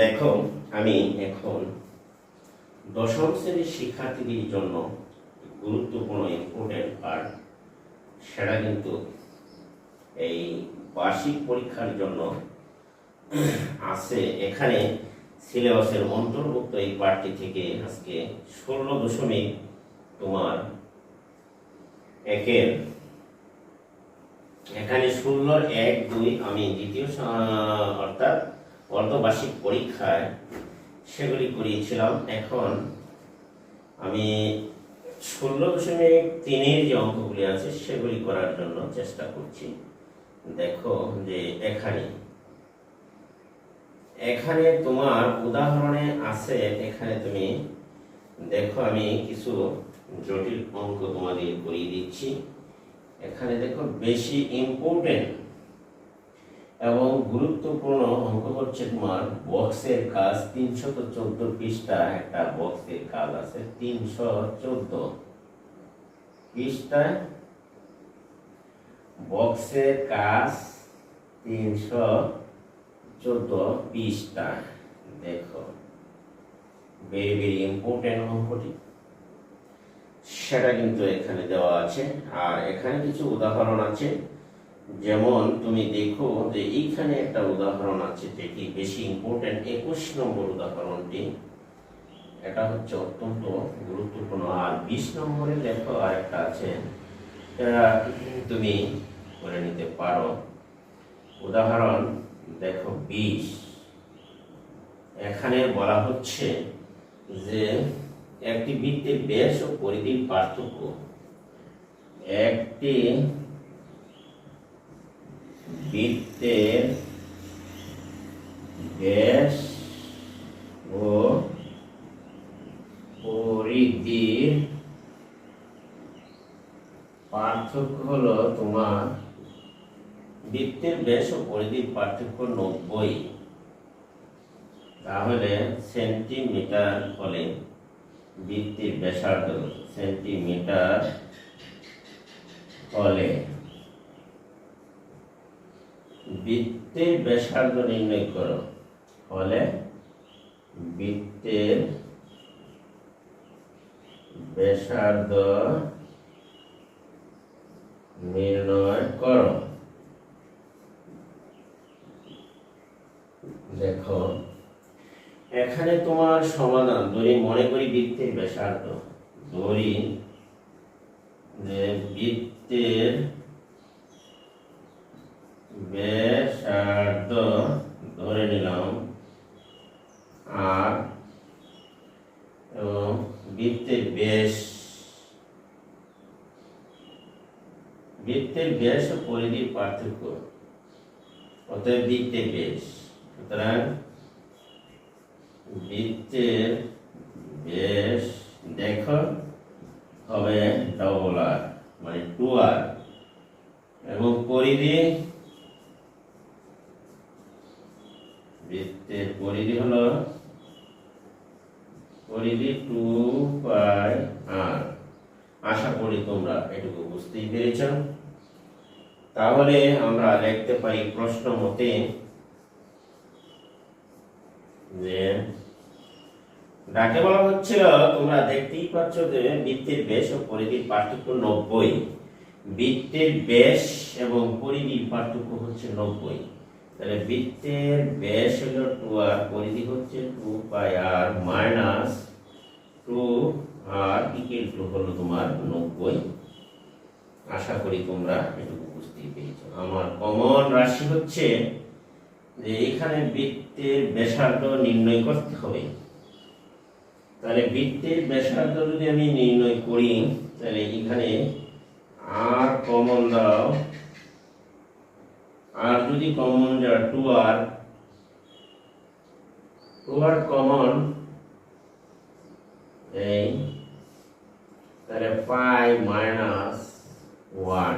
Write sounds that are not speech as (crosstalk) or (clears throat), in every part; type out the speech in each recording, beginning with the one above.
দেখো, আমি এখন দশম শ্রেণির শিক্ষার্থীদের জন্য গুরুত্বপূর্ণ ইম্পর্টেন্ট পার্ট সেটা কিন্তু এই বার্ষিক পরীক্ষার জন্য আছে। এখানে সিলেবাসের অন্তর্ভুক্ত এই পার্টটি থেকে আজকে ষোলো দশমিক তোমার একের এখানে ষোলোর এক, দুই, আমি দ্বিতীয় অর্থাৎ অর্ধবার্ষিক পরীক্ষায় সেগুলি করিয়েছিলাম। এখন আমি ষোলো দশমিক তিনের যে অঙ্কগুলি আছে, সেগুলি করার জন্য চেষ্টা করছি। দেখো যে এখানে এখানে তোমার উদাহরণে আছে, এখানে তুমি দেখো আমি কিছু জটিল অঙ্ক তোমাদের করিয়ে দিচ্ছি। এখানে দেখো বেশি ইম্পর্টেন্ট এবং গুরুত্বপূর্ণ অঙ্ক হচ্ছে তোমার বক্সের কাজ তিনশত চোদ্দ পৃষ্ঠা, একটা বক্সের কাজ আছে তিনশো চোদ্দ পৃষ্ঠা বক্সের কাজ তিনশো চোদ্দ পৃষ্ঠা দেখো ভেরি ভেরি ইম্পর্টেন্ট অঙ্কটি। সেটা কিন্তু এখানে দেওয়া আছে। আর এখানে কিছু উদাহরণ আছে। যেমন তুমি দেখো যে এইখানে একটা উদাহরণ আছে যেটি বেশি ইম্পর্টেন্ট একুশ নম্বর উদাহরণটি, এটা হচ্ছে অত্যন্ত গুরুত্বপূর্ণ। আর বিশ নম্বরে দেখো আরেকটা আছে, এটা তুমি করে নিতে পারো। উদাহরণ, দেখো বিশ। এখানে বলা হচ্ছে যে একটি বৃত্তের ব্যাস ও পরিধির পার্থক্য। একটি বৃত্তের ব্যাস ও পরিধির পার্থক্য হলো তোমার বৃত্তের ব্যাস ও পরিধির পার্থক্য নব্বই। তাহলে সেন্টিমিটার হলে বৃত্তের ব্যাসার্ধ সেন্টিমিটার হলে বৃত্তের ব্যাসার্ধ নির্ণয় করো। হলে বৃত্তের ব্যাসার্ধ নির্ণয় করো। দেখো এখানে তোমার সমাধান ধরি মনে করি বৃত্তের ব্যাসার্ধ। ধরি বৃত্তের ব্যাসার্ধ ধরে নিলাম। আর বৃত্তের ব্যাস বৃত্তের ব্যাস পরিধির পার্থক্য, অতএব বৃত্তের ব্যাস। সুতরাং বৃত্তের বেশ দেখো হবে ডবল আর মানে টু আর এবং পরিধি বৃত্তের পরিধি হলো পরিধি টু পাই আর আশা করি তোমরা এটুকু বুঝতেই পেরেছ। তাহলে আমরা লিখতে পারি প্রশ্ন মতে যে ডাকে বলা হচ্ছিল তোমরা পাচ্ছ যে বৃত্তের ব্যাস ও পরিধির পার্থক্য নব্বই। বৃত্তের ব্যাস এবং পরিধির পার্থক্য হচ্ছে নব্বই। তাহলে বৃত্তের ব্যাস হলো টু আর পরিধি হচ্ছে two pi r minus two r equal to হলো তোমার নব্বই। আশা করি তোমরা এটুকু বুঝতেই পেরেছ। আমার কমন রাশি হচ্ছে যে এখানে বৃত্তের ব্যাসার্ধ নির্ণয় করতে হবে। তাহলে বৃত্তের ব্যাসার্ধ যদি আমি নির্ণয় করি, তাহলে এখানে আর কমন দাও। আর যদি কমন যা two r two r common এই, তাহলে pi minus one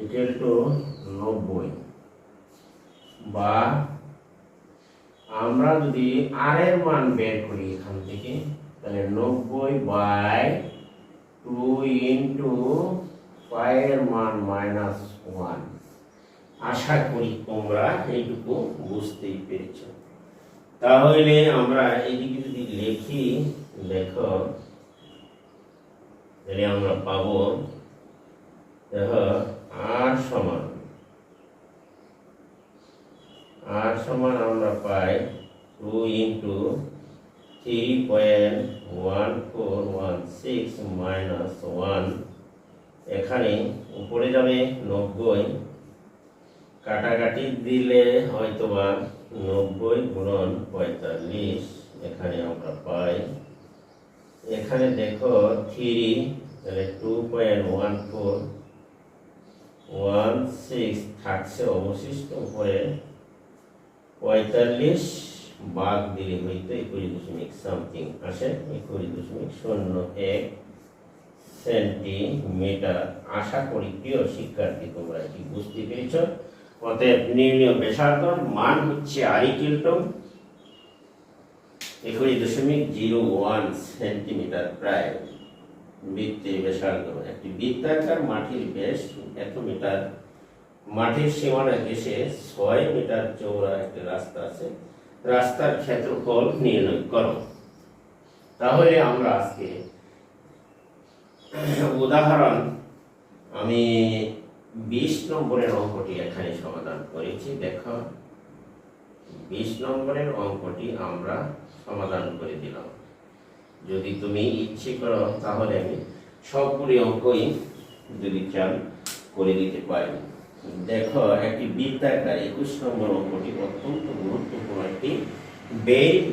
equal to নব্বই, বা আমরা যদি আর এর মান বের করি এখান থেকে, তাহলে নব্বই বাই টু ইন্টু পায়ের মান মাইনাস ওয়ান। আশা করি তোমরা এইটুকু বুঝতেই পেরেছ। তাহলে আমরা এইদিকে যদি লিখি, দেখো, তাহলে আমরা পাবো, দেখো আর সমান আর সমান আমরা পাই two into three point one four one six minus one. এখানে উপরে যাবে নব্বই। কাটাকাটি দিলে হয়তোবা নব্বই গুণন পঁয়তাল্লিশ। এখানে আমরা পাই। এখানে দেখো থ্রি, তাহলে two point one four one six থাকছে অবশিষ্ট উপরে। পঁয়তাল্লিশ বাঘ দিলে হইতো একুশ দশমিক সামথিং আসে একুশ দশমিক শূন্য এক সেন্টিমিটার আশা করি প্রিয় শিক্ষার্থী, তোমরা এটি বুঝতে পেরেছ? অতএব নির্ণয় ব্যাসার্ধর মান হচ্ছে আরি কিল্টন একুশ দশমিক জিরো ওয়ান সেন্টিমিটার প্রায়। বৃত্তের ব্যাসার্ধ, একটি বৃত্তাকার মাটির ব্যাস এত মিটার মাটির সীমানা ঘেসে ছয় মিটার চৌড়া একটি রাস্তা আছে। রাস্তার ক্ষেত্রফল নির্ণয় করো। তাহলে আমরা আজকে উদাহরণ, আমি বিশ নম্বরের অঙ্কটি এখানে সমাধান করেছি, দেখো। বিশ নম্বরের অঙ্কটি আমরা সমাধান করে দিলাম। যদি তুমি ইচ্ছে করো, তাহলে আমি সবগুলি অঙ্কই যদি চান করে দিতে পারি। দেখো, একটি বিদ্যাকার একুশ নম্বর অঙ্কটি অত্যন্ত গুরুত্বপূর্ণ একটি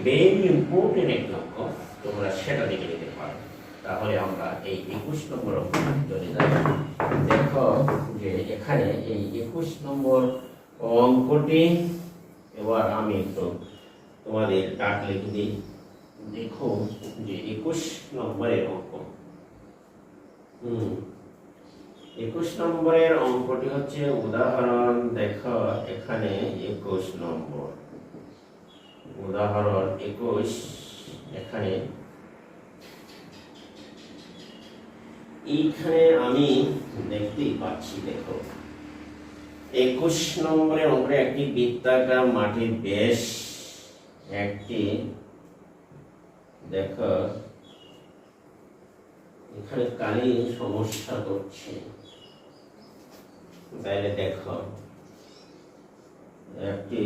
ভেরি ইম্পর্টেন্ট একটি অঙ্ক। তোমরা সেটা দেখে নিতে পারো। তাহলে আমরা এই একুশ নম্বর অঙ্কটি দেখো যে এখানে এই একুশ নম্বর অঙ্কটি, এবার আমি একটু তোমাদের ডাক লিখে দিই। দেখো যে একুশ নম্বরের অঙ্ক। হুম। একুশ নম্বরের অঙ্কটি হচ্ছে উদাহরণ, দেখো এখানে একুশ নম্বর। উদাহরণ একুশ, এখানে। এইখানে আমি দেখতেই পাচ্ছি, দেখো। একুশ নম্বরের অঙ্কে একটি বৃত্তাকার মাটির বেশ, একটি, দেখো। এখানে কালি সমস্যা করছে। তাহলে দেখো একটি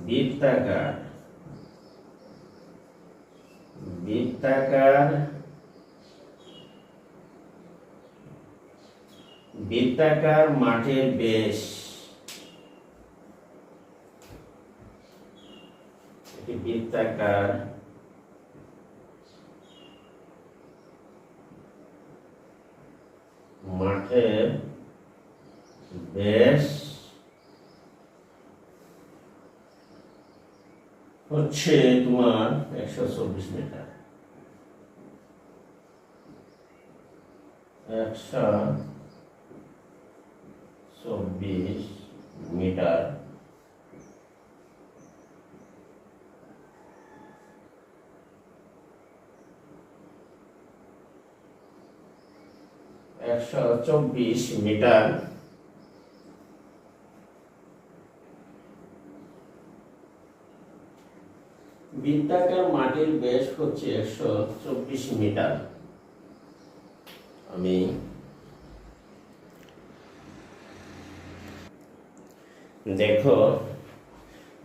বৃত্তাকার বৃত্তাকার বৃত্তাকার মাঠের বেশ একটি বৃত্তাকার মাঠের বেশ হচ্ছে তোমার একশো চব্বিশ মিটার। একশো চব্বিশ মিটার। একশো চব্বিশ মিটার। বৃত্তাকার মাটির ব্যাস হচ্ছে একশো চব্বিশ মিটার। আমি দেখো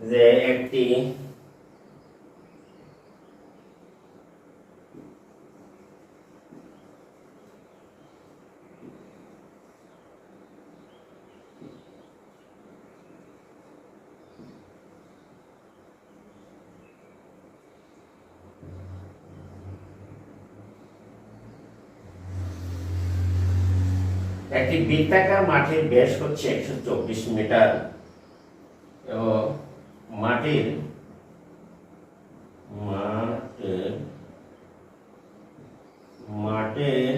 যে একটি একটি বৃত্তাকার মাঠের ব্যাস হচ্ছে একশো চব্বিশ মিটার এবং মাটির মাঠের মাঠের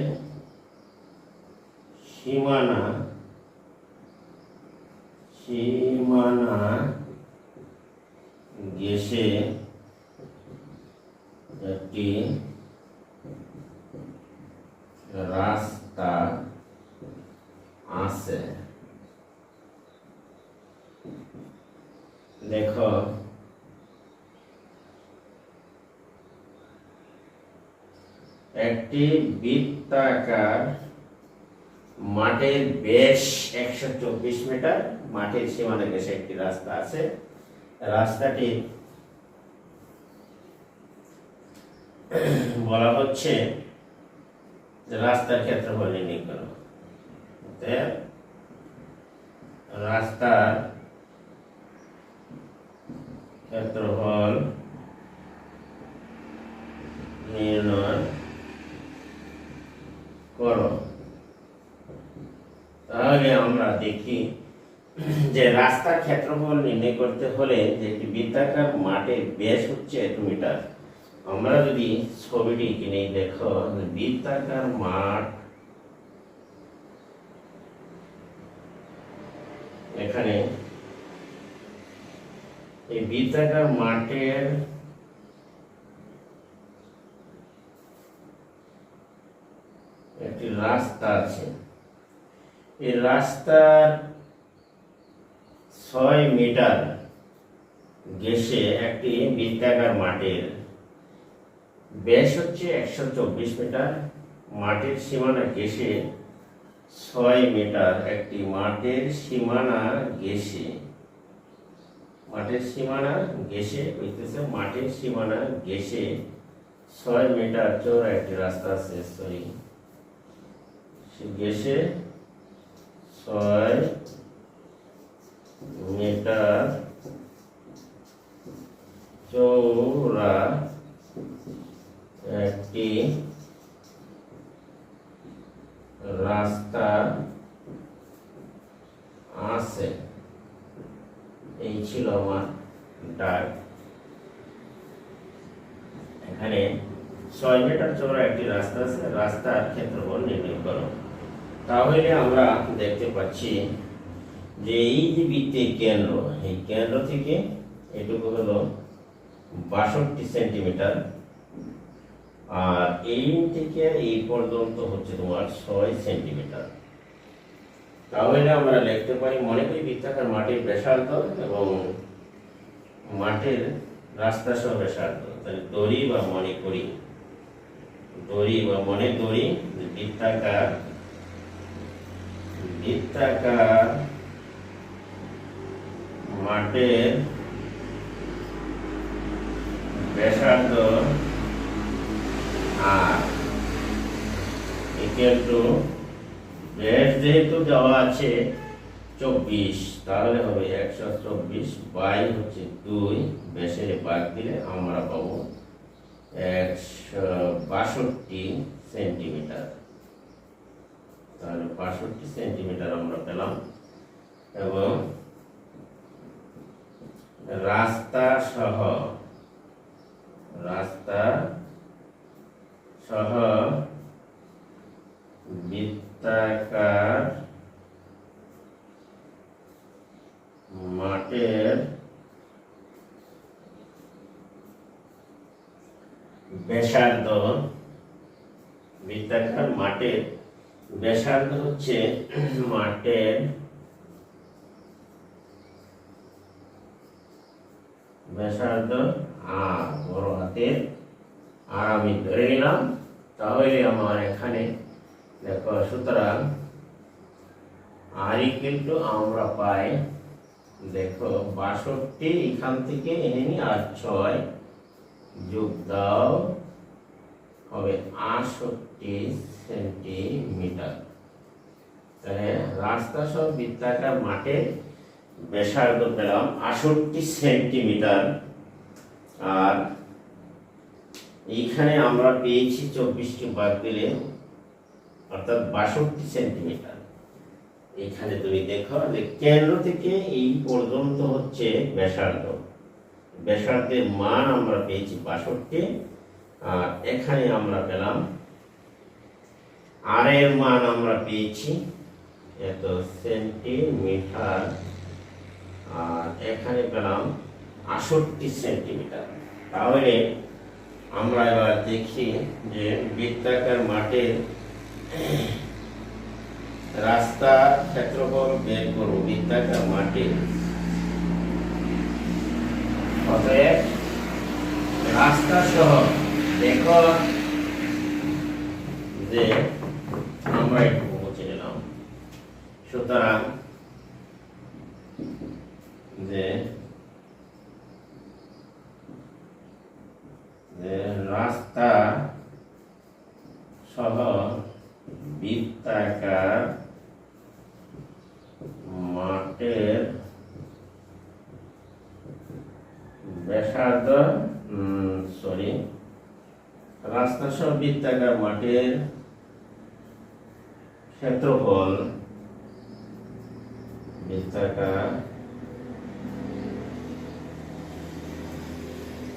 সীমানা সীমানা গেছে একটি রাস্তা আছে দেখো একটি বৃত্তাকার মাঠের বেশ একশো চব্বিশ মিটার, মাঠের সীমানা গেছে একটি রাস্তা আছে। রাস্তাটি বলা হচ্ছে রাস্তার ক্ষেত্রফল নির্ণয় করো। রাস্তার ক্ষেত্রফল নির্ণয় করো তাহলে আমরা দেখি যে রাস্তার ক্ষেত্রফল নির্ণয় করতে হলে যে একটি বৃত্তাকার মাঠের ব্যাস হচ্ছে এত মিটার। আমরা যদি ছবিটি কিনে দেখো বৃত্তাকার মাঠ এখানে এই বৃত্তাকার মাঠের একটি রাস্তা আছে। এই রাস্তার ছয় মিটার গেছে একটি বৃত্তাকার মাটির ব্যাস হচ্ছে একশো চব্বিশ মিটার। মাটির সীমানা গেছে ছয় মিটার একটি মাঠের সীমানা গেছে মাঠের সীমানা গেছে কইতেছে মাটির সীমানা গেছে ছয় মিটার চোর একটি রাস্তা আছে, সরি। গেছে ছয় মিটার চৌড়া একটি রাস্তা আছে। এই ছিল আমার ডাক। এখানে ছয় মিটার চৌড়া একটি রাস্তা আছে। রাস্তার ক্ষেত্রফল নির্ণয় করো। তাহলে আমরা দেখতে পাচ্ছি যে এই যে বৃত্তের কেন্দ্র, এই কেন্দ্র থেকে এটুকু হলো বাষট্টি সেন্টিমিটার। আর এই থেকে এই পর্যন্ত হচ্ছে তোমার ছয় সেন্টিমিটার। তাহলে আমরা লিখতে পারি, মনে করি বৃত্তাকার মাটির ব্যাসার্ধ এবং মাঠের রাস্তা সহ ব্যাসার্ধ। তাহলে দড়ি বা মনে করি, দড়ি বা মনে যে বৃত্তাকার বৃত্তাকার মাঠের ব্যাসার্ধ আর। ইকুয়াল টু ব্যাস যেহেতু দেওয়া আছে চব্বিশ, তাহলে হবে একশো চব্বিশ বাই হচ্ছে দুই। বেশে বাদ দিলে আমরা পাবো একশো বাষট্টি সেন্টিমিটার। তাহলে বাষট্টি সেন্টিমিটার আমরা পেলাম। এবং রাস্তা সহ রাস্তা সহ বৃত্তাকার মাঠের ব্যাসার্ধ বৃত্তাকার মাঠের ব্যাসার্ধ হচ্ছে মাঠের ব্যাসার্ধ আর বড় হাতের আর আমি ধরে নিলাম তাহলে আমার এখানে, দেখো, সুতরাং আর কিন্তু আমরা পাই, দেখো, বাষট্টি, এখান থেকে এনে নি আর ছয়, যোগ দাও, হবে আটষট্টি সেন্টিমিটার। তাহলে রাস্তা সহ বৃত্তাকার মাঠে ব্যাসার্ধ পেলাম আটষট্টি সেন্টিমিটার। আর এইখানে আমরা পেয়েছি চব্বিশটি বাদ দিলে অর্থাৎ বাষট্টি সেন্টিমিটার। এখানে তুমি দেখো যে কেন্দ্র থেকে এই পর্যন্ত হচ্ছে ব্যাসার্ধ। ব্যাসার্ধের মান আমরা পেয়েছি বাষট্টি, আর এখানে আমরা পেলাম আর এর মান আমরা পেয়েছি এত সেন্টিমিটার, আর এখানে পেলাম আষট্টি সেন্টিমিটার। তাহলে আমরা এবার দেখি যে বৃত্তাকার মাঠের রাস্তা ক্ষেত্রফল বের করব। বৃত্তাকার মাঠে। রাস্তা সহ দেখো আমরা একটু পৌঁছে গেলাম। সুতরাং যে যে রাস্তা সহ বৃত্তাকার মাঠের ব্যাসার্ধ সরি রাস্তা সহ বৃত্তাকার মাঠের ক্ষেত্রফল বৃত্তাকার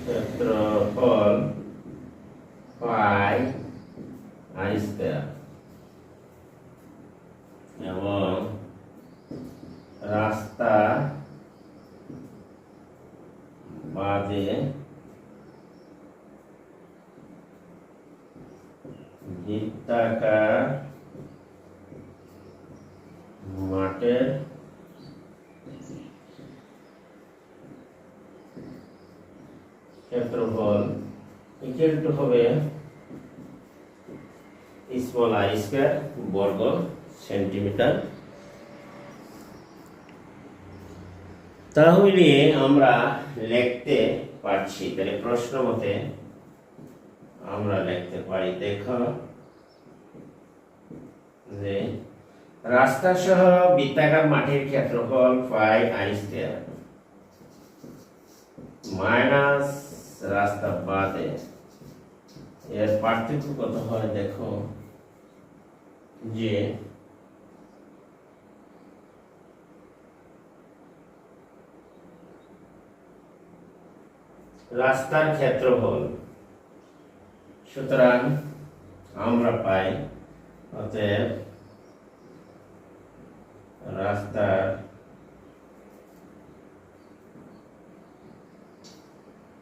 ক্ষেত্রফল পাই আই এবং রাস্তা বাদে বৃত্তাকার মাঠের ক্ষেত্রফল ইকুয়াল টু হবে স্মল আই স্কয়ার বর্গ সেন্টিমিটার তাহলে আমরা লিখতে পারছি। তাহলে প্রশ্ন মতে আমরা লিখতে পারি, দেখো। যে রাস্তা সহ বৃত্তাকার মাঠের ক্ষেত্রফল পাই আই স্কয়ার মাইনাস রাস্তা বাদে। এর পার্থক্য কত হয় দেখো? যে রাস্তার ক্ষেত্রফল। সুতরাং আমরা পাই, অতএব রাস্তার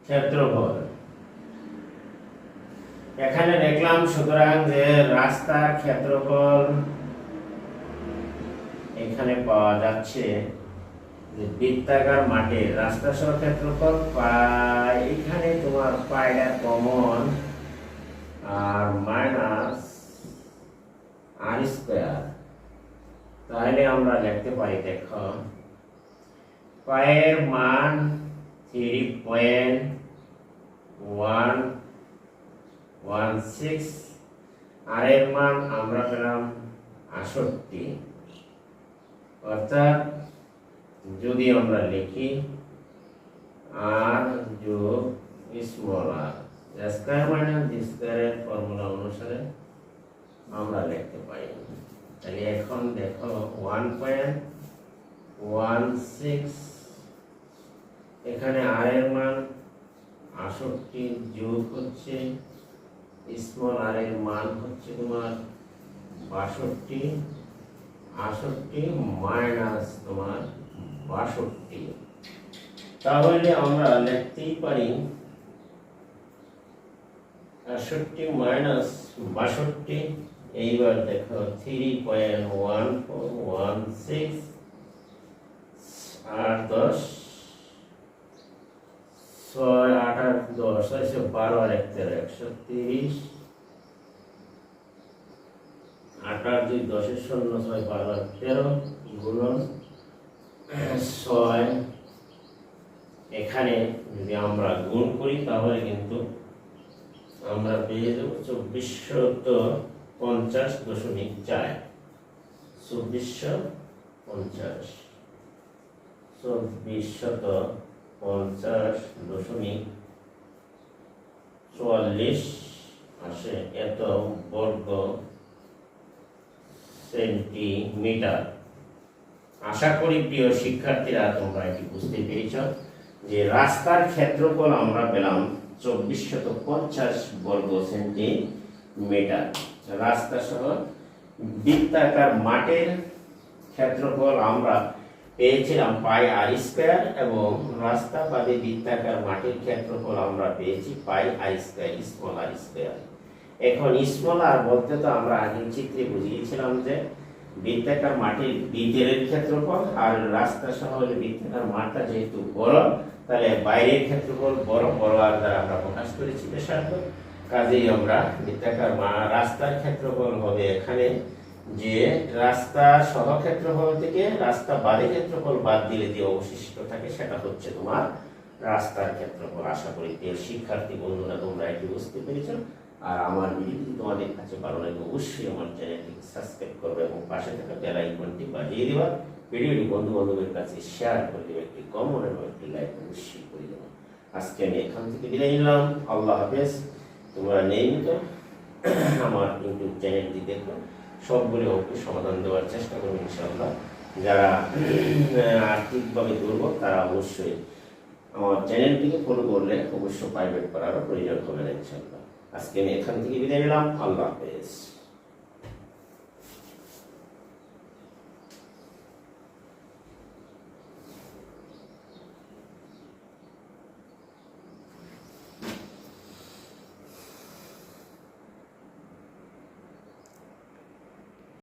ক্ষেত্রফল। এখানে দেখলাম সুতরাং যে রাস্তার ক্ষেত্রফল এখানে পাওয়া যাচ্ছে যে বৃত্তাকার মাঠে রাস্তা সহ ক্ষেত্রফল এখানে তোমার পায়টা common r minus r square তাহলে আমরা লিখতে পারি, দেখো, পায়ের মান three point one one six r এর মান আমরা পেলাম আষট্টি অর্থাৎ যদি আমরা লিখি আর যোগ small r square minus D স্কয়ারের formula অনুসারে আমরা লিখতে পারি। তাহলে এখন দেখো ওয়ান পয়েন্ট ওয়ান সিক্স এখানে আর এর মান আষট্টি যোগ হচ্ছে স্মল আর এর মান হচ্ছে তোমার বাষট্টি আষট্টি মাইনাস তোমার বাষট্টি। তাহলে আমরা লিখতেই পারি আষট্টি মাইনাস বাষট্টি, এইবার দেখো three point one one six আট দশ, ছয়, আট আট দশ একশো বারো আর এক তেরো, একশো তিরিশ। আট আট দুই দশের শূন্য ছয় বারো তেরো, গুণন ছয়। এখানে যদি আমরা গুণ করি, তাহলে কিন্তু আমরা পেয়ে যাব চব্বিশশত পঞ্চাশ দশমিক চার। চব্বিশশো পঞ্চাশ। চব্বিশশত পঞ্চাশ দশমিক চুয়াল্লিশ আসে এত বর্গ সেন্টিমিটার। আশা করি প্রিয় শিক্ষার্থীরা, তোমরা এটি বুঝতে পেরেছ যে রাস্তার ক্ষেত্রফল আমরা পেলাম চব্বিশ শত পঞ্চাশ বর্গ সেন্টিমিটার। রাস্তা সহ বৃত্তাকার মাঠের ক্ষেত্রফল আমরা পেয়েছিলাম পাই আর স্কোয়ার এবং রাস্তা বাদে বৃত্তাকার মাটির ক্ষেত্রফল আমরা পেয়েছি pi I square, small r square. এখন স্মল আর বলতে তো আমরা আগের চিত্রে বুঝিয়েছিলাম যে বৃত্তাকার মাটির ভিতরের ক্ষেত্রফল আর রাস্তা সহ বৃত্তাকার মাঠটা যেহেতু বড়, তাহলে বাইরের ক্ষেত্রফল বড় বড় আর দ্বারা আমরা প্রকাশ করেছি ব্যাসার্ধ কাজেই আমরা বৃত্তাকার রাস্তার ক্ষেত্রফল হবে এখানে যে রাস্তা সহ ক্ষেত্রফল থেকে রাস্তা বাদে ক্ষেত্রফল বাদ দিলে যে অবশিষ্ট থাকে সেটা হচ্ছে তোমার রাস্তার ক্ষেত্রফল। আশা করি শিক্ষার্থী বন্ধুরা তোমরা এটি বুঝতে পেরেছ। আর আমার ভিডিও যদি তোমাদের কাছে ভালো লাগে অবশ্যই আমার চ্যানেলটিকে সাবস্ক্রাইব করবে এবং পাশে থাকা বেল আইকনটি বাজিয়ে দেবা। ভিডিওটি বন্ধু বান্ধবের কাছে শেয়ার করে দেবে, একটি কমন এবং একটি লাইক অবশ্যই করে দেবো। আজকে আমি এখান থেকে বিদায় নিলাম। আল্লাহ হাফেজ। তোমরা নিয়মিত (clears throat) আমার ইউটিউব চ্যানেলটি দেখো। সবগুলো ওকে সমাধান দেওয়ার চেষ্টা করব ইনশাআল্লাহ। যারা (clears throat) আর্থিকভাবে দুর্বল, তারা অবশ্যই আমার চ্যানেলটিকে ফলো করলে অবশ্য প্রাইভেট করারও প্রয়োজন হবে না ইনশাআল্লাহ। আজকে আমি এখান থেকে বিদায় নিলাম। আল্লাহ হাফেজ।